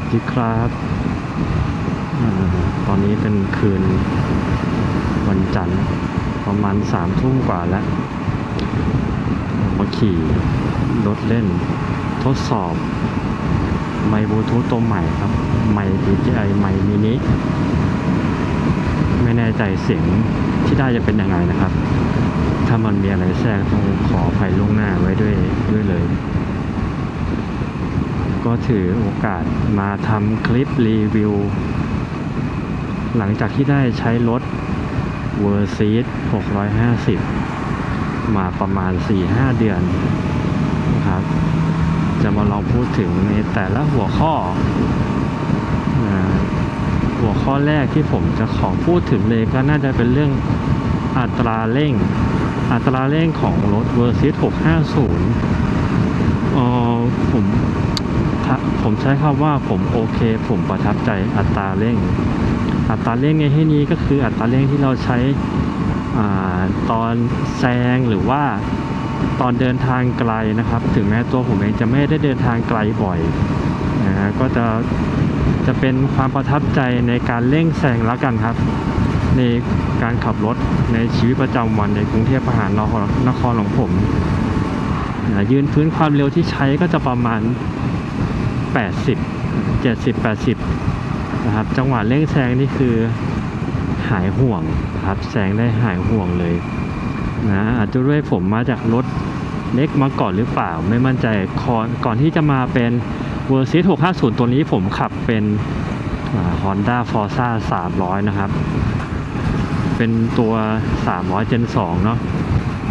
วัสดีครับอตอนนี้เป็นคืนวันจันทร์ประมาณสามทุ่มกว่าแล้วมาขี่รถเล่น ทดสอบ ไมค์บลูทูธตัวใหม่ครับ ไมค์ DJI ไมค์มินิไม่แน่ใจเสียงที่ได้จะเป็นยังไงนะครับ ถ้ามันมีอะไรแทรกต้องขออภัยล่วงหน้าไว้ด้วยด้วยเลย ก็ถือโอกาสมาทำคลิปรีวิว หลังจากที่ได้ใช้รถ v e r s i s 650 มาประมาณ 4-5 เดือนนะครับ จะมาลองพูดถึงในแต่ละหัวข้อนะหัวข้อแรกที่ผมจะขอพูดถึงเลยก็น่าจะเป็นเรื่องอัตราเร่ง อัตราเร่งของรถ v e r s i s 650อ่อผม ถ้าผมใช้คำว่าผมโอเค ผมประทับใจอัตราเร่ง อัตราเร่งในที่นี้ก็คืออัตราเร่งที่เราใช้อตอนแซงหรือว่าตอนเดินทางไกลนะครับ ถึงแม้ตัวผมเองจะไม่ได้เดินทางไกลบ่อยนะฮะก็จะจะเป็นความประทับใจในการเร่งแซงแล้วกันครับ ในการขับรถในชีวิตประจำวันในกรุงเทพมหานครนครของผมนะยืนพื้นความเร็วที่ใช้ก็จะประมาณ 80 70 80นะครับจังหวะเร่งแซงนี่คือหายห่วงนะครับแซงได้หายห่วงเลยนะอาจจะด้วยผมมาจากรถเล็กมาก่อนหรือเปล่า ไม่มั่นใจก่อนก่อนที่จะมาเป็น v e r s i s 650 ตัวนี้ผมขับเป็นฮอ่า Honda Forza 300 นะครับ เป็นตัว 300 Gen 2 เนาะ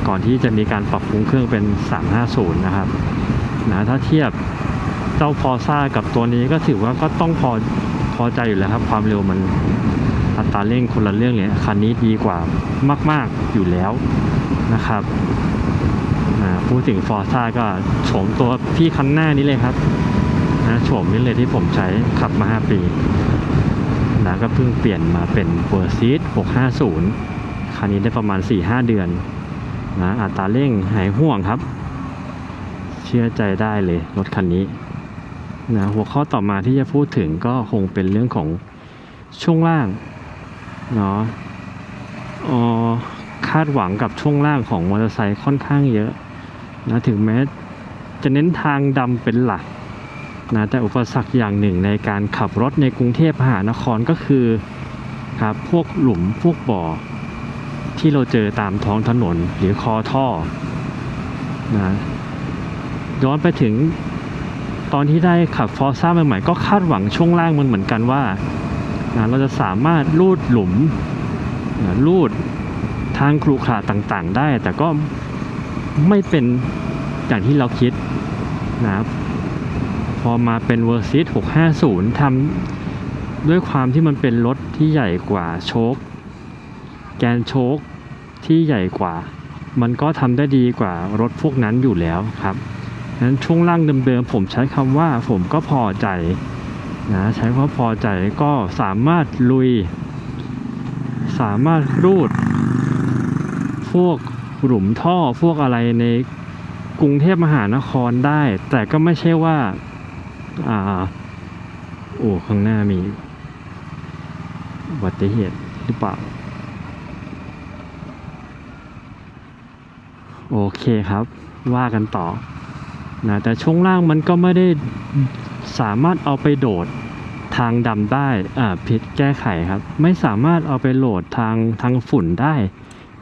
ก่อนที่จะมีการปรับปรุงเครื่องเป็น 350 นะครับนะถ้าเทียบ เจ้า Forza กับตัวนี้ก็ถือว่าก็ต้องพอพอใจอยู่แล้วครับ ความเร็วมันอัตราเร่งคนละเรื่องเลยคันนี้ดีกว่ามาก ๆอยู่แล้วนะครับพูดถึงฟอร์ซ่าก็โฉมตัวพี่คันหน้านี้เลยครับนะโฉมนี้เลยที่ผมใช้ขับมา 5 ปีนะก็เพิ่งเปลี่ยนมาเป็นเวอร์ซีด650 คันนี้ได้ประมาณ 4-5 เดือนนะอัตราเร่งหายห่วงครับ เชื่อใจได้เลยรถคันนี้ นะหัวข้อต่อมาที่จะพูดถึงก็คงเป็นเรื่องของช่วงล่างเนาะออคาดหวังกับช่วงล่างของมอเตอร์ไซค์ค่อนข้างเยอะนะถึงแม้จะเน้นทางดำเป็นหลักนะแต่อุปสรรคอย่างหนึ่งในการขับรถในกรุงเทพมหานครก็คือครับพวกหลุมพวกบ่อ ที่เราเจอตามท้องถนนหรือคอท่อนะย้อนไปถึง ตอนที่ได้ขับฟอร์ซ่าใหม่ๆก็คาดหวังช่วงล่างมันเหมือนกันว่า เราจะสามารถลูดหลุมลูดทางครุขระต่างๆ ได้ แต่ก็ไม่เป็นอย่างที่เราคิดนะครับพอมาเป็น v e r s i s 650ทำด้วยความที่มันเป็นรถที่ใหญ่กว่าโชคแกนโชคที่ใหญ่กว่า มันก็ทำได้ดีกว่ารถพวกนั้นอยู่แล้วครับ นั้นช่วงล่างเดิมๆผมใช้คำว่าผมก็พอใจนะใช้คำว่าพอใจก็สามารถลุย สามารถรูด พวกหลุมท่อพวกอะไรในกรุงเทพมหานครได้ แต่ก็ไม่ใช่ว่าอ่าโอ้ข้างหน้ามีอุบัติเหตุหรือเปล่าโอเคครับ ว่ากันต่อ นะแต่ช่วงล่างมันก็ไม่ได้สามารถเอาไปโดดทางดำได้อ่าผิดแก้ไขครับ ไม่สามารถเอาไปโหลดทางทางฝุ่นได้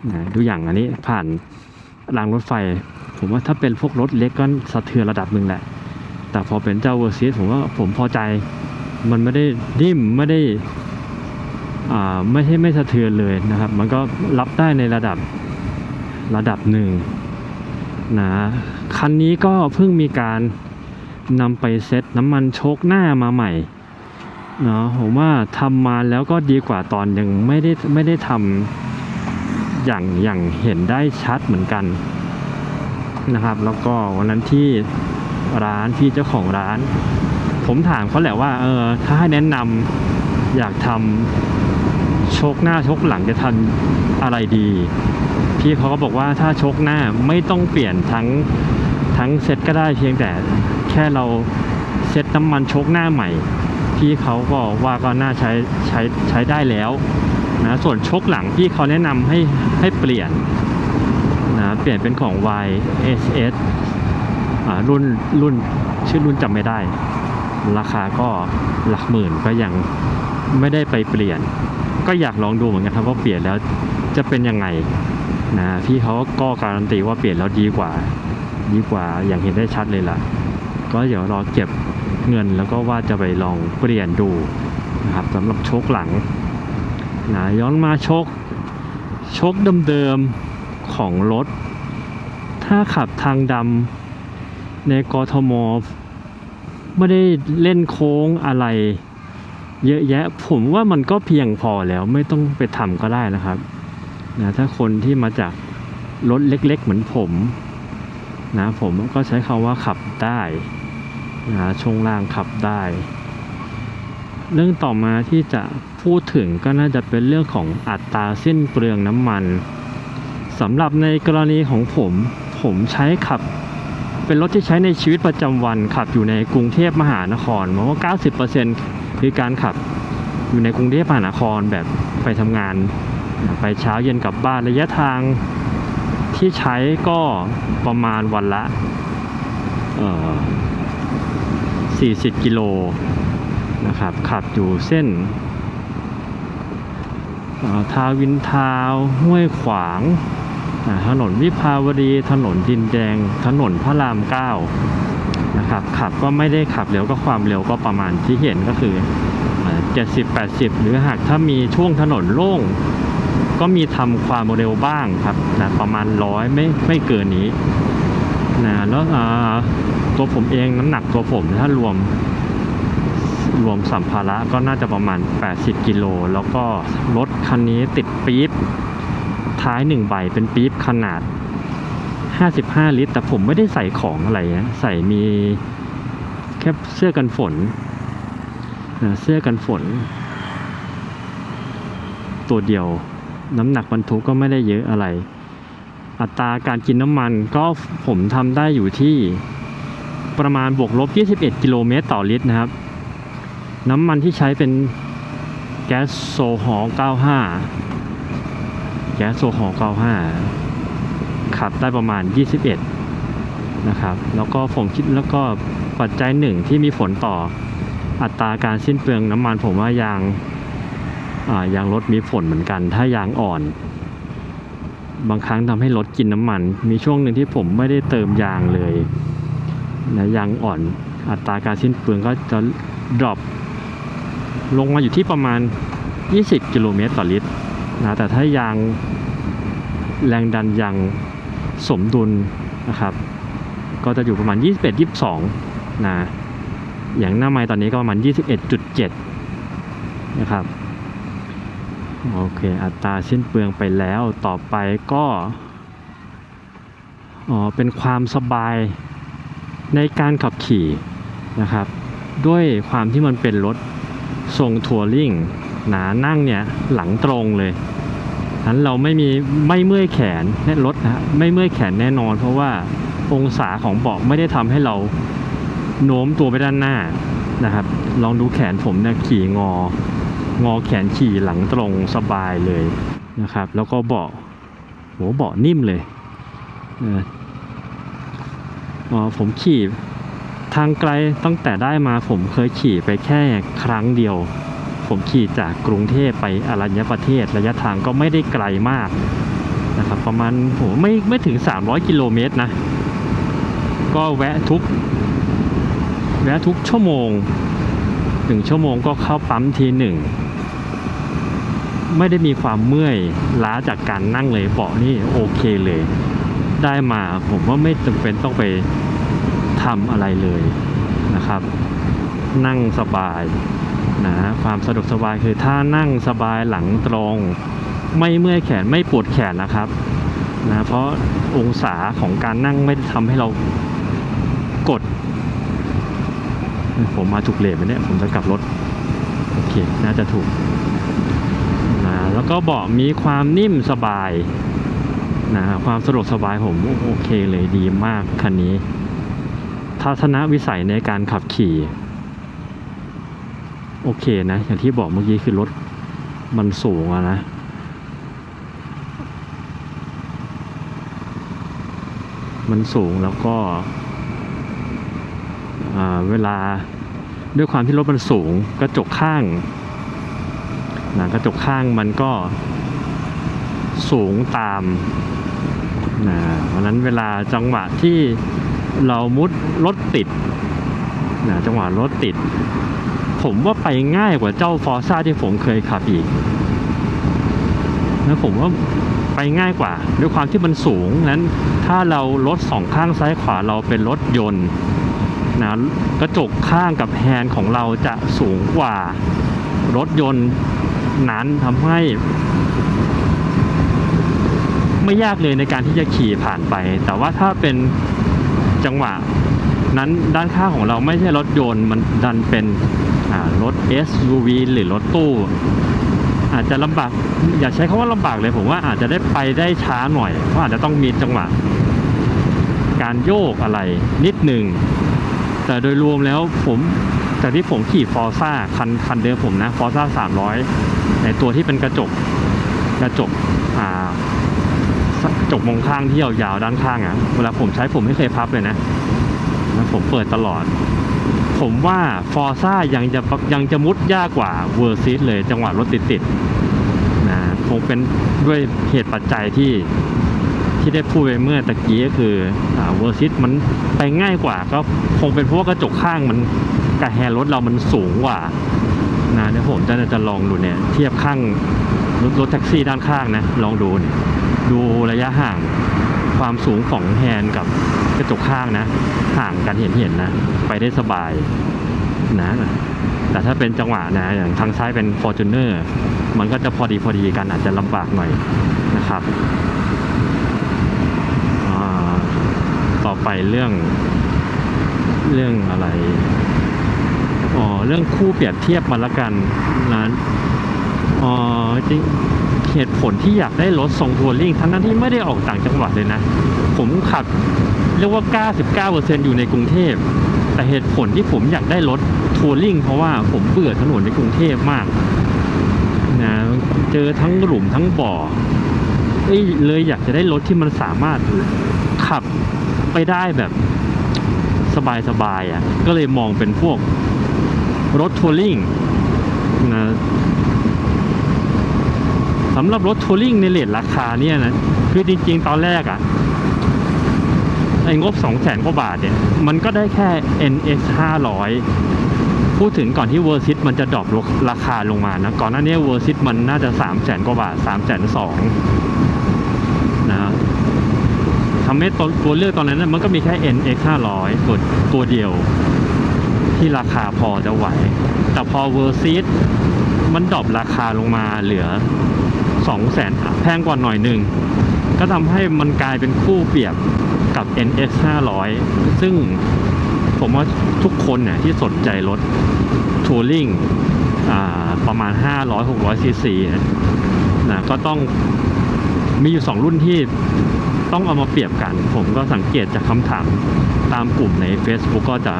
นะดูอย่างอันนี้ผ่านรางรถไฟ ผมว่าถ้าเป็นพวกรถเล็กก็สะเทือนระดับหนึ่งแหละ แต่พอเป็นเจ้าเวอร์ซีสผมว่าผมพอใจมันไม่ได้นิ่มไม่ได้อ่าไม่ใช่ไม่สะเทือนเลยนะครับ มันก็รับได้ในระดับระดับหนึ่ง นะคันนี้ก็เพิ่งมีการนำไปเซ็ตน้ำมันโชคหน้ามาใหม่เนาะผมว่าทำมาแล้วก็ดีกว่าตอนยังไม่ได้ไม่ได้ทำอย่างอย่างเห็นได้ชัดเหมือนกันนะครับ แล้วก็วันนั้นที่ร้านพี่เจ้าของร้าน ผมถามเขาแหละว่าเออถ้าให้แนะนำอยากทำโชคหน้าโชคหลังจะทำอะไรดี พี่เขาก็บอกว่าถ้าชกหน้าไม่ต้องเปลี่ยนทั้งทั้งเซ็ตก็ได้เพียงแต่แค่เราเซ็ตน้ำมันชกหน้าใหม่ พี่เขาก็ว่าก็น่าใช้ใช้ใช้ได้แล้วนะส่วนชกหลังพี่เขาแนะนำให้ให้เปลี่ยนนะเปลี่ยนเป็นของ YSS อ่ารุ่นรุ่นชื่อรุ่นจำไม่ได้ ราคาก็หลักหมื่นก็ยังไม่ได้ไปเปลี่ยน ก็อยากลองดูเหมือนกันครับว่าเปลี่ยนแล้วจะเป็นยังไง นะพี่เขาก็การันตีว่าเปลี่ยนแล้วดีกว่า ดีกว่าอย่างเห็นได้ชัดเลยล่ะ ก็เดี๋ยวรอเก็บเงินแล้วก็ว่าจะไปลองเปลี่ยนดูนะครับสำหรับโชคหลังนะย้อนมาโชคโชคเดิมๆของรถ ถ้าขับทางดำในกทมไม่ได้เล่นโค้งอะไร เยอะแยะ ผมว่ามันก็เพียงพอแล้วไม่ต้องไปทำก็ได้นะครับ นะถ้าคนที่มาจากรถเล็กๆ เหมือนผมนะผมก็ใช้คำว่าขับได้นะช่วงล่างขับได้ เรื่องต่อมาที่จะพูดถึงก็น่าจะเป็นเรื่องของอัตราสิ้นเปลืองน้ำมันสำหรับในกรณีของผม ผมใช้ขับ เป็นรถที่ใช้ในชีวิตประจำวันขับอยู่ในกรุงเทพมหานครเพราว่า 90%คือการขับอยู่ในกรุงเทพมหานครแบบไปทำงาน ไปเช้าเย็นกลับบ้านระยะทางที่ใช้ก็ประมาณวันละ40 กิโลนะครับ ขับอยู่เส้นทาวินทาวห้วยขวางถนนวิภาวดีถนนดินแดง ถนนพระรามเก้านะครับขับก็ไม่ได้ขับเร็วก็ความเร็วก็ประมาณที่เห็นก็คือเจ็ดสิบแปดสิบหรือหากถ้ามีช่วงถนนโล่ง ก็มีทำความเร็วบ้างครับนะประมาณร้อยไม่ไม่เกินนี้นะแล้วตัวผมเองน้ำหนักตัวผมถ้ารวมรวมสัมภาระก็น่าจะประมาณ 80 กิโล แล้วก็รถคันนี้ติดปี๊บท้ายหนึ่งใบเป็นปี๊บขนาด 55 ลิตร แต่ผมไม่ได้ใส่ของอะไรนะใส่มีแค่เสื้อกันฝนนะเสื้อกันฝน ตัวเดียว น้ำหนักบรรทุกก็ไม่ได้เยอะอะไร อัตราการกินน้ำมันก็ผมทำได้อยู่ที่ประมาณบวกลบ 21 กิโลเมตรต่อลิตรนะครับ น้ำมันที่ใช้เป็นแก๊สโซฮอล์95 แก๊สโซฮอล์95 ขับได้ประมาณ 21 นะครับ แล้วก็ผมคิดแล้วก็ปัจจัยหนึ่งที่มีผลต่ออัตราการสิ้นเปลืองน้ำมันผมว่ายาง ยางรถมีผลเหมือนกัน ถ้ายางอ่อน บางครั้งทำให้รถกินน้ำมัน มีช่วงหนึ่งที่ผมไม่ได้เติมยางเลยนะยางอ่อนอัตราการสิ้นเปลืองก็จะดรอปลงมาอยู่ที่ประมาณ 20 กิโลเมตรต่อลิตรนะแต่ถ้ายางแรงดันยางสมดุลนะครับ ก็จะอยู่ประมาณ 21 22 นะ อย่างหน้าไม้ตอนนี้ก็ประมาณ 21.7 นะครับ โอเค อัตราสิ้นเปลืองไปแล้วต่อไปก็อ๋อเป็นความสบายในการขับขี่นะครับ ด้วยความที่มันเป็นรถทรงทัวริงหนานั่งเนี่ยหลังตรงเลยนั้นเราไม่มีไม่เมื่อยแขนแน่รถนะฮะไม่เมื่อยแขนแน่นอน เพราะว่าองศาของเบาะไม่ได้ทำให้เราโน้มตัวไปด้านหน้านะครับ ลองดูแขนผมเนี่ยขี่งอ งอแขนขี่หลังตรงสบายเลยนะครับ แล้วก็เบาะโหเบาะนิ่มเลยนะอ๋อผมขี่ทางไกลตั้งแต่ได้มาผมเคยขี่ไปแค่ครั้งเดียว ผมขี่จากกรุงเทพไปอรัญญประเทศระยะทางก็ไม่ได้ไกลมากนะครับประมาณโหไม่ไม่ถึง 300 กิโลเมตรนะ ก็แวะทุก แวะทุกชั่วโมงหนึ่งชั่วโมงก็เข้าปั๊มทีหนึ่ง ไม่ได้มีความเมื่อยล้าจากการนั่งเลยเบาะนี่โอเคเลย ได้มาผมว่าไม่จำเป็นต้องไปทำอะไรเลยนะครับ นั่งสบายนะความสะดวกสบายคือถ้านั่งสบายหลังตรง ไม่เมื่อยแขนไม่ปวดแขนนะครับนะเพราะองศาของการนั่งไม่ได้ทำให้เรากด ผมมาถูกเลนไหมเนี่ยผมจะกลับรถ โอเค น่าจะถูก ก็เบาะมีความนิ่มสบายนะความสะดวกสบายผมโอเคเลยดีมากคันนี้ ทัศนวิสัยในการขับขี่ โอเคนะ อย่างที่บอกเมื่อกี้คือรถมันสูงอะนะมันสูงแล้วก็เวลาด้วยความที่รถมันสูงกระจกข้าง นะกระจกข้างมันก็สูงตามนะเพราะนั้นเวลาจังหวะที่เรามุดรถติดนะจังหวะรถติด ผมว่าไปง่ายกว่าเจ้าฟอร์ซ่าที่ผมเคยขับอีกนะผมว่าไปง่ายกว่า ด้วยความที่มันสูงนั้น ถ้าเรารถสองข้างซ้ายขวาเราเป็นรถยนต์นะกระจกข้างกับแฮนด์ของเราจะสูงกว่ารถยนต์ นั้นทำให้ ไม่ยากเลยในการที่จะขี่ผ่านไป แต่ว่าถ้าเป็นจังหวะนั้นด้านข้างของเราไม่ใช่รถยนต์มันดันเป็นรถ SUV หรือรถตู้ อาจจะลำบาก อย่าใช้คาว่าลำบากเลยผมว่าอาจจะได้ไปได้ช้าหน่อยเพราะอาจจะต้องมีจังหวะ การโยกอะไรนิดหนึ่งแต่โดยรวมแล้วผม จากที่ผมขี่ฟอร์ซ่าคันคันเดิมผมนะฟอร์ซ่าสามร้อยในตัวที่เป็นกระจกกระจกอ่ากระจกมองข้างที่ยาวๆด้านข้างอะ่ะ เวลาผมใช้ผมไม่เคยพับเลยนะแล้วผมเปิดตลอด ผมว่าฟอร์ซ่ายังจะยังจะมุดยากกว่าเวอร์ซิสเลยจังหวะรถติดๆนะคงเป็นด้วยเหตุปัจจัยที่ที่ได้พูดไปเมื่อตะกี้ก็คือเวอร์ซิสมันไปง่ายกว่าก็คงเป็นเพราะว่ากระจกข้างมัน กับแฮนด์รถเรามันสูงกว่านะเดี๋ยวผมจะจะลองดูเนี่ย เทียบข้างรถรถแท็กซี่ด้านข้างนะ ลองดูเนี่ยดูระยะห่างความสูงของแฮนด์กับกระจกข้างนะ ห่างกันเห็นเห็นนะ ไปได้สบายนะแต่ถ้าเป็นจังหวะนะอย่างทางซ้ายเป็น f o r t u n e r มันก็จะพอดีพอดีกันอาจจะลำบากหน่อยนะครับต่อไปเรื่องเรื่องอะไร อ๋อเรื่องคู่เปรียบเทียบมาละกันนะอ๋อจริงเหตุผลที่อยากได้รถทรงทัวริงทั้งนั้นที่ไม่ได้ออกต่างจังหวัดเลยนะ ผมขับเรียกว่า 99%อยู่ในกรุงเทพ แต่เหตุผลที่ผมอยากได้รถทัวริงเพราะว่าผมเบื่อถนนในกรุงเทพมากนะเจอทั้งหลุมทั้งบ่อเอ้เลยอยากจะได้รถที่มันสามารถขับไปได้แบบสบายๆอะ ก็เลยมองเป็นพวก รถทัวริงนะสำหรับรถทัวริงในเลทราคาเนี่ยนะคือจริงๆ ตอนแรกอะไอ้งบ2 0 0แสนกว่าบาทเนี่ย มันก็ได้แค่ NX 500 พูดถึงก่อนที่เวอร์ซิตมันจะดรอปราคาลงมานะ ก่อนหน้านี้เวอร์ซิตมันน่าจะ 3 0 0แสนกว่าบาท3 0 0แสนสองนะทำให้ตัวเลือกตอนนั้นนะมันก็มีแค่ NX 500ตัวตัวเดียว ที่ราคาพอจะไหว แต่พอ v e r s i s มันดรอปราคาลงมาเหลือ2แสนแพงกว่าหน่อยหนึ่ง ก็ทำให้มันกลายเป็นคู่เปรียบกับ NX 500 ซึ่งผมว่าทุกคนเนี่ยที่สนใจรถทัวริงประมาณ 500-600ซีซีนะก็ต้องมีอยู่สองรุ่นที่ต้องเอามาเปรียบกัน ผมก็สังเกตจากคำถามตามกลุ่มใน Facebook ก็จะ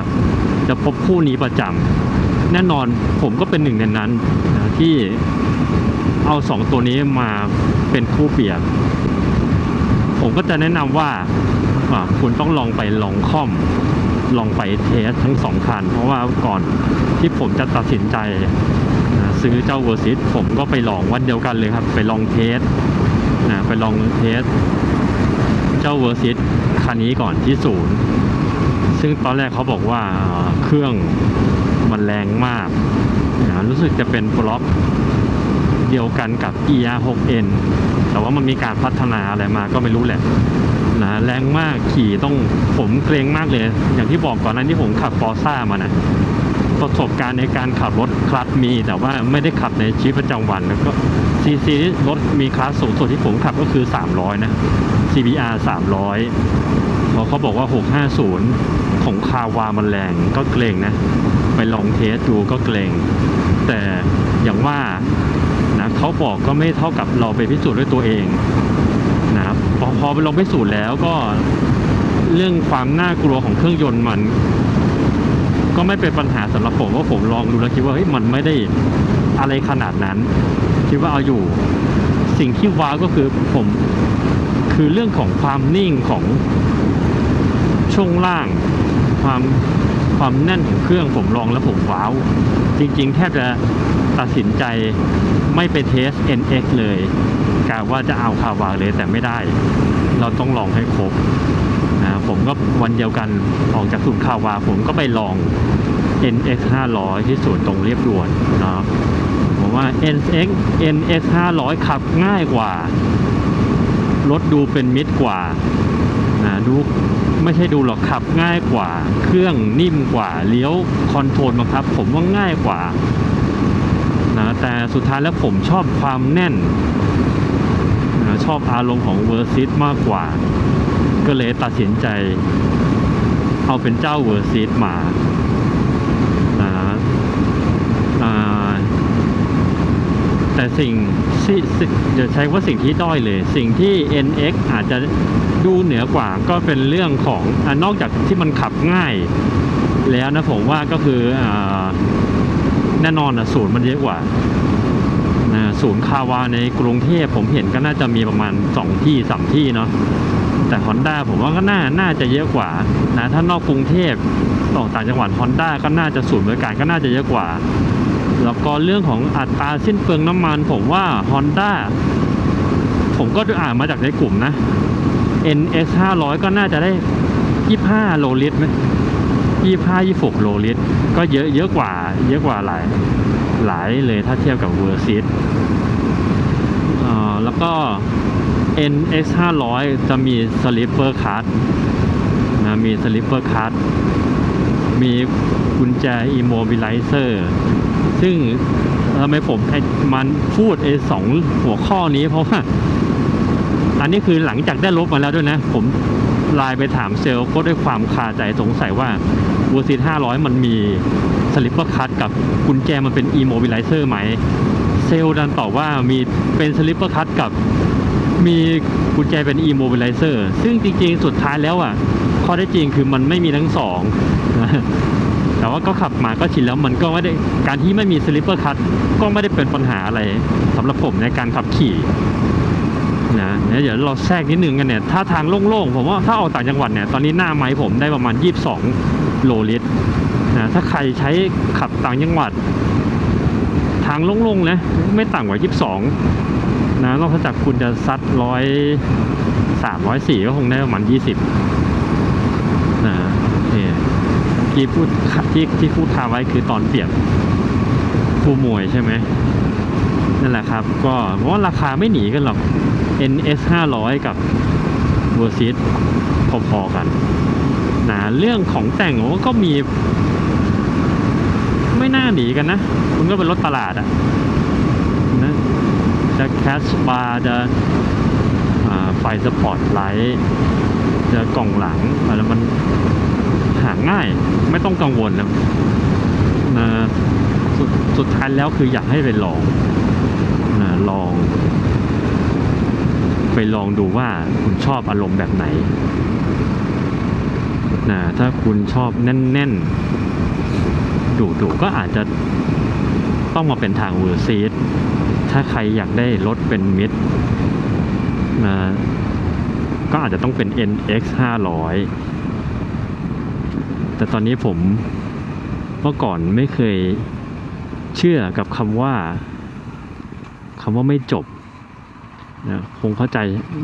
จะพบคู่นี้ประจำแน่นอนผมก็เป็นหนึ่งในนั้นนะที่เอาสองตัวนี้มาเป็นคู่เปรียบ ผมก็จะแนะนำว่าอ่าคุณต้องลองไปลองค่อมลองไปเทสทั้งสองคัน เพราะว่าก่อนที่ผมจะตัดสินใจนะซื้อเจ้าเวอร์ซิตผมก็ไปลองวันเดียวกันเลยครับ ไปลองเทสนะไปลองเทส เจ้าเวอร์ซิตคันนี้ก่อนที่ศูนย์ ซึ่งตอนแรกเขาบอกว่าเครื่องมันแรงมากนะรู้สึกจะเป็นบล็อกเดียวกันกับ ER6N แต่ว่ามันมีการพัฒนาอะไรมาก็ไม่รู้แหละนะแรงมากขี่ต้องผมเกรงมากเลย อย่างที่บอกก่อนนั้นที่ผมขับฟอร์ซ่ามานะประสบการณ์ในการขับรถคลัสมี แต่ว่าไม่ได้ขับในชีวิตประจำวันแล้วก็ซีซีรถมีคลาสสูงสุดที่ผมขับก็คือ 300 นะ CBR 300พราะเขาบอกว่า 650 คาวามันแรงก็เกรงนะ ไปลองเทสดูก็เกรง แต่อย่างว่านะเขาบอกก็ไม่เท่ากับเราไปพิสูจน์ด้วยตัวเองนะครับพอพอไปลองพิสูจน์แล้วก็เรื่องความน่ากลัวของเครื่องยนต์มัน ก็ไม่เป็นปัญหาสำหรับผมว่าผมลองดูแล้วคิดว่าเฮ้ยมันไม่ได้อะไรขนาดนั้น คิดว่าเอาอยู่ สิ่งที่ว้าวก็คือผมคือเรื่องของความนิ่งของช่วงล่าง ความความแน่นของเครื่องผมลองแล้วผมว้าว จริง ๆ แทบจะตัดสินใจไม่ไปเทส NX เลยกะว่าจะเอาคาวาเลยแต่ไม่ได้ เราต้องลองให้ครบนะผมก็วันเดียวกันออกจากศูนย์คาวา ผมก็ไปลอง NX 500 ที่ศูนย์ตรงเรียบด่วนนะผมว่า NX NX 500 ขับง่ายกว่า รถดูเป็นมิตรกว่านะดู ไม่ใช่ดูหรอกขับง่ายกว่า เครื่องนิ่มกว่าเลี้ยวคอนโทรลบังคับ ผมว่าง่ายกว่านะแต่สุดท้ายแล้วผมชอบความแน่นนะชอบอารมณ์ของเวอร์ซิตมากกว่า ก็เลยตัดสินใจ เอาเป็นเจ้าเวอร์ซิตมานะอ่า แต่สิ่งที่จะใช้ว่าสิ่งที่ด้อยเลย สิ่งที่ NX อาจจะดูเหนือกว่าก็เป็นเรื่องของอนอกจากที่มันขับง่าย แล้วนะผมว่าก็คืออแน่นอนนะศูนย์มันเยอะกว่าศูนย์คาวาในกรุงเทพผมเห็นก็น่าจะมีประมาณ 2 ที่3ที่เนาะแต่ Honda ผมว่าก็น่าน่าจะเยอะกว่านะถ้านอกกรุงเทพต่างต่างจังหวัด Honda ก็น่าจะศูนย์บริการก็น่าจะเยอะกว่า แล้วก็เรื่องของอัตราสิ้นเปลืองน้ำมัน ผมว่า Honda ผมก็อ่านมาจากในกลุ่มนะ NS 500 ก็น่าจะได้ 25 โลลิตรไหม25 26 โลลิตร ก็เยอะเยอะกว่า เยอะกว่าหลายหลายเลยถ้าเทียบกับเวอร์ซิตแล้วก็ NX 500 จะมี Slipper Card นะมี Slipper Card มีกุญแจ Immobilizer ซึ่งทำไมผมมันพูดไอ้สองหัวข้อนี้เพราะว่า อันนี้คือหลังจากได้ลบมาแล้วด้วยนะ ผมไลน์ไปถามเซลล์ก็ด้วยความคาใจสงสัยว่าวูซี500มันมีสลิปเปอร์คัตกับกุญแจมันเป็น Immobilizer ไหม เซลล์ดันตอบว่ามีเป็นสลิปเปอร์คัตกับมีกุญแจเป็น Immobilizer ซึ่งจริงๆ สุดท้ายแล้วอะ ข้อได้จริงคือมันไม่มีทั้งสอง แต่ว่าก็ขับมาก็ชินแล้วมันก็ไม่ได้การที่ไม่มีสลิปเปอร์คัตก็ไม่ได้เป็นปัญหาอะไรสำหรับผมในการขับขี่นะเดี๋ยวเราแทรกนิดนึงกันเนี่ยถ้าทางโล่งๆผมว่าถ้าออกต่างจังหวัดเนี่ยตอนนี้หน้าไม้ผมได้ประมาณ 22 โลลิตรนะถ้าใครใช้ขับต่างจังหวัด ทางโล่งๆนะไม่ต่ำกว่า 22นะนอกจากคุณจะซัดร้อยสามร้อยสี่ก็คงได้ประมาณ 20 ที่พูดที่ที่พูดคาไว้คือตอนเปรียบผู้มวยใช่ไหมนั่นแหละครับ ก็เพราะว่าราคาไม่หนีกันหรอก NS 500 กับ v e r s i s พอๆกันนะเรื่องของแต่งผมก็มี ไม่น่าหนีกันนะ มันก็เป็นรถตลาดอะนะจะแคชบาร์จะไฟสปอร์ตไลท์จะกล่องหลังอะไรมัน ง่าย ไม่ต้องกังวลนะนะสสุดท้ายแล้วคืออยากให้ไปลองนะลอง ไปลองดูว่าคุณชอบอารมณ์แบบไหนนะถ้าคุณชอบแน่นๆดุๆก็อาจจะต้องมาเป็นทางเวอร์ซีดถ้าใครอยากได้รถเป็นมิดนะก็อาจจะต้องเป็น NX 500 แต่ตอนนี้ผมเมื่อก่อนไม่เคยเชื่อกับคำว่าคำว่าไม่จบนะคงเข้าใจ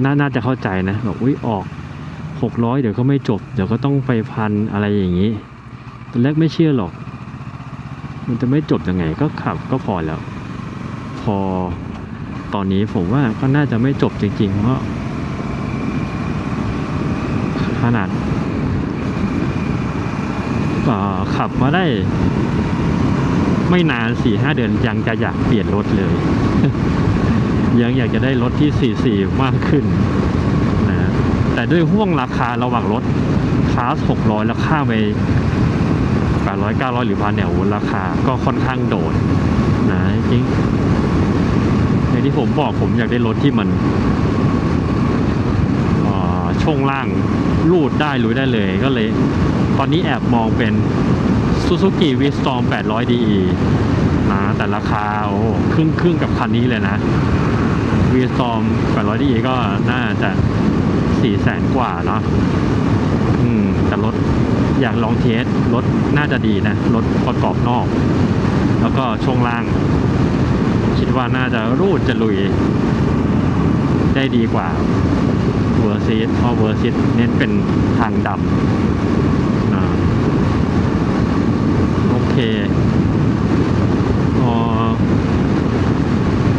นาน่าจะเข้าใจนะแบอกอุ้ยออกหกร้อยเดี๋ยวก็ไม่จบ เดี๋ยวก็ต้องไปพันอะไรอย่างนี้ตอนแรกไม่เชื่อหรอก มันจะไม่จบยังไงก็ขับก็พอแล้ว พอตอนนี้ผมว่าก็น่าจะไม่จบจริงๆ เพราะขนาด อ่า ขับมาได้ ไม่นานสี่ห้าเดือนยังจะอยากเปลี่ยนรถเลย ยังอยากจะได้รถที่สี่สี่มากขึ้นนะแต่ด้วยห่วงราคาระหว่างรถคลาสหกร้อยแล้วข้าไปแปดร้อยเก้าร้อยหรือพันเนี่ยโอ้โหราคาก็ค่อนข้างโดดนะจริงอย่างที่ผมบอกผมอยากได้รถที่มัน ช่วงล่างรูดได้ลุยได้เลยก็เลย ตอนนี้แอบมองเป็น Suzuki V-Storm 800 DE นะแต่ราคาโอ้ครึ่งครึ่งกับคันนี้เลยนะ V-Storm 800 DE ก็น่าจะ 4 แสนกว่าเนาะอืมแต่รถอยากลองเทสรถน่าจะดีนะ รถประกอบนอก แล้วก็ช่วงล่าง คิดว่าน่าจะรูดจะลุยได้ดีกว่า เวอร์ซิสเพราะเวอร์ซิสเน้นเป็นทางดำอ่าโอเคเอ่อ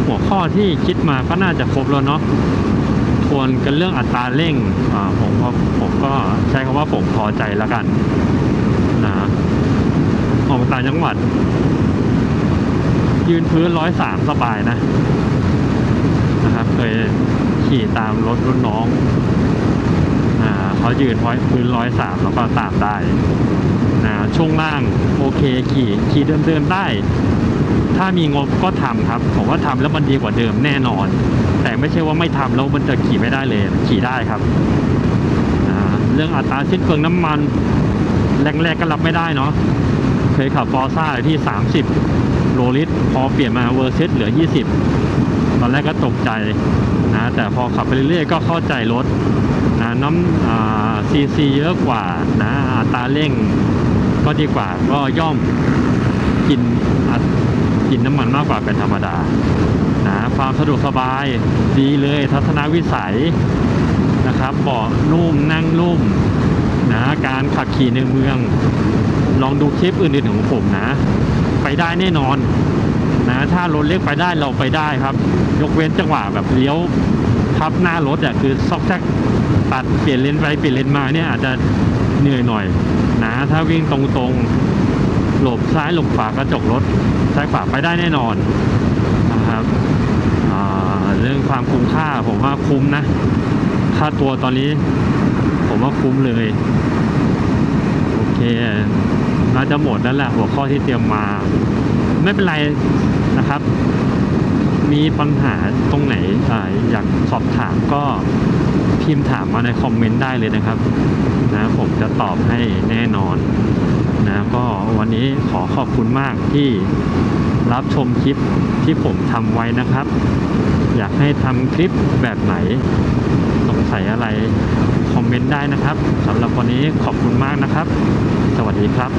หัวข้อที่คิดมาก็น่าจะครบแล้วเนาะทวนกันเรื่องอัตราเร่งผมก็ผมก็ใช้คำว่าผมพอใจแล้วกันนะออกต่างจังหวัด ยืนพื้นร้อยสามสบายนะนะครับเคย ขี่ตามรถรุ่นน้องอ่าเขายืนไว้พื้นร้อยสามแล้วก็ตามได้นะช่วงล่างโอเคขี่ขี่เดิมเดิมๆได้ ถ้ามีงบก็ทำครับ ผมว่าทำแล้วมันดีกว่าเดิมแน่นอน แต่ไม่ใช่ว่าไม่ทำแล้วมันจะขี่ไม่ได้เลย ขี่ได้ครับอ่าเรื่องอัตราสิ้นเปลืองน้ำมันแรกๆก็รับไม่ได้เนาะเคยขับฟอร์ซ่าที่ 30 โลลิตร พอเปลี่ยนมาเวอร์เซตเหลือ 20 ตอนแรกก็ตกใจ แต่พอขับไปเรื่อยๆก็เข้าใจรถนะน้ำซีซีเยอะกว่านะอัตราเร่งก็ดีกว่าก็ย่อมกินกินน้ำมันมากกว่าเป็นธรรมดานะความสะดวกสบายดีเลยทัศนวิสัยนะครับเบาะนุ่มนั่งนุ่มนะการขับขี่ในเมือง ลองดูคลิปอื่นๆของผมนะ ไปได้แน่นอนนะถ้ารถเล็กไปได้เราไปได้ครับ ยกเว้นจังหวะแบบเลี้ยว ทับหน้ารถอะคือซอกแซกตัดเปลี่ยนเลนไปเปลี่ยนเลนมาเนี่ยอาจจะเหนื่อยหน่อยนะถ้าวิ่งตรงๆ หลบซ้ายหลบขวากระจกรถซ้ายขวาไปได้แน่นอนนะครับเรื่องความคุ้มค่าผมว่าคุ้มนะ ค่าตัวตอนนี้ ผมว่าคุ้มเลย โอเคน่าจะหมดแล้วแหละหัวข้อที่เตรียมมา ไม่เป็นไรนะครับ มีปัญหาตรงไหนออยากสอบถามก็พิมพ์ถามมาในคอมเมนต์ได้เลยนะครับนะผมจะตอบให้แน่นอนนะก็วันนี้ขอขอบคุณมากที่รับชมคลิปที่ผมทำไว้นะครับ อยากให้ทำคลิปแบบไหน สงสัยอะไร คอมเมนต์ได้นะครับสำหรับวันนี้ขอบคุณมากนะครับ สวัสดีครับ